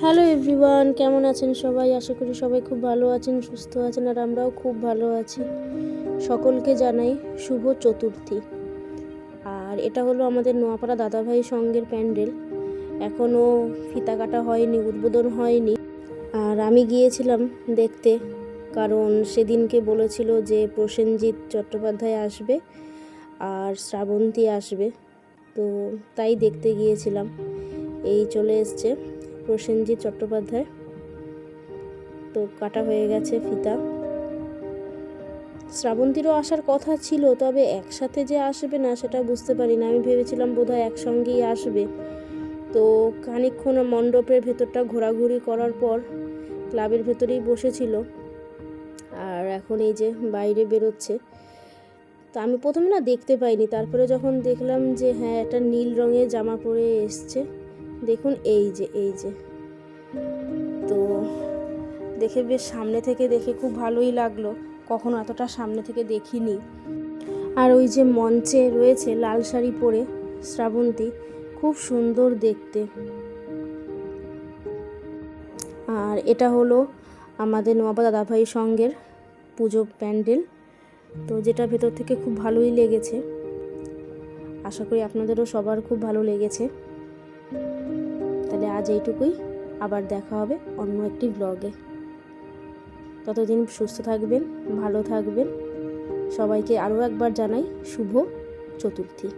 Hello everyone কেমন আছেন সবাই? আশা করি সবাই খুব ভালো আছেন, সুস্থ আছেন, আর আমরাও খুব ভালো আছি। সকলকে জানাই শুভ চতুর্থী। আর এটা হলো আমাদের নোয়াপাড়া দাদাভাই সঙ্গের প্যান্ডেল। এখনও ফিতা কাটা হয়নি, উদ্বোধন হয়নি। আর আমি গিয়েছিলাম দেখতে, কারণ সেদিনকে বলেছিল যে প্রসেনজিৎ চট্টোপাধ্যায় আসবে আর শ্রাবন্তী আসবে। তো তাই দেখতে গিয়েছিলাম। এই চলে এসছে প্রসেনজিৎ চট্টোপাধ্যায়। তো কাটা হয়ে গেছে ফিতা। শ্রাবন্তীরও আসার কথা ছিল, তবে একসাথে যে আসবে না সেটা বুঝতে পারি না আমি ভেবেছিলাম বোধহয় একসঙ্গেই আসবে। তো খানিকক্ষণ মণ্ডপের ভেতরটা ঘোরাঘুরি করার পর ক্লাবের ভেতরেই বসেছিল। আর এখন এই যে বাইরে বেরোচ্ছে। তা আমি প্রথমে না দেখতে পাইনি, তারপরে যখন দেখলাম যে হ্যাঁ একটা নীল রঙের জামা পরে এসছে। দেখুন এই যে এই যে। তো দেখে বেশ সামনে থেকে দেখে খুব ভালোই লাগল। কখনো এতটা সামনে থেকে দেখিনি। আর ওই যে মঞ্চে রয়েছে লাল শাড়ি পরে শ্রাবন্তী, খুব সুন্দর দেখতে। আর এটা হলো আমাদের নোয়াবা দাদাভাই সঙ্গের পুজো প্যান্ডেল। তো যেটা ভেতর থেকে খুব ভালোই লেগেছে। আশা করি আপনাদেরও সবার খুব ভালো লেগেছে। আজ এইটুকুই। আবার দেখা হবে অন্য একটি ব্লগে ততদিন সুস্থ থাকবেন, ভালো থাকবেন। সবাইকে আরও একবার জানাই শুভ চতুর্থী।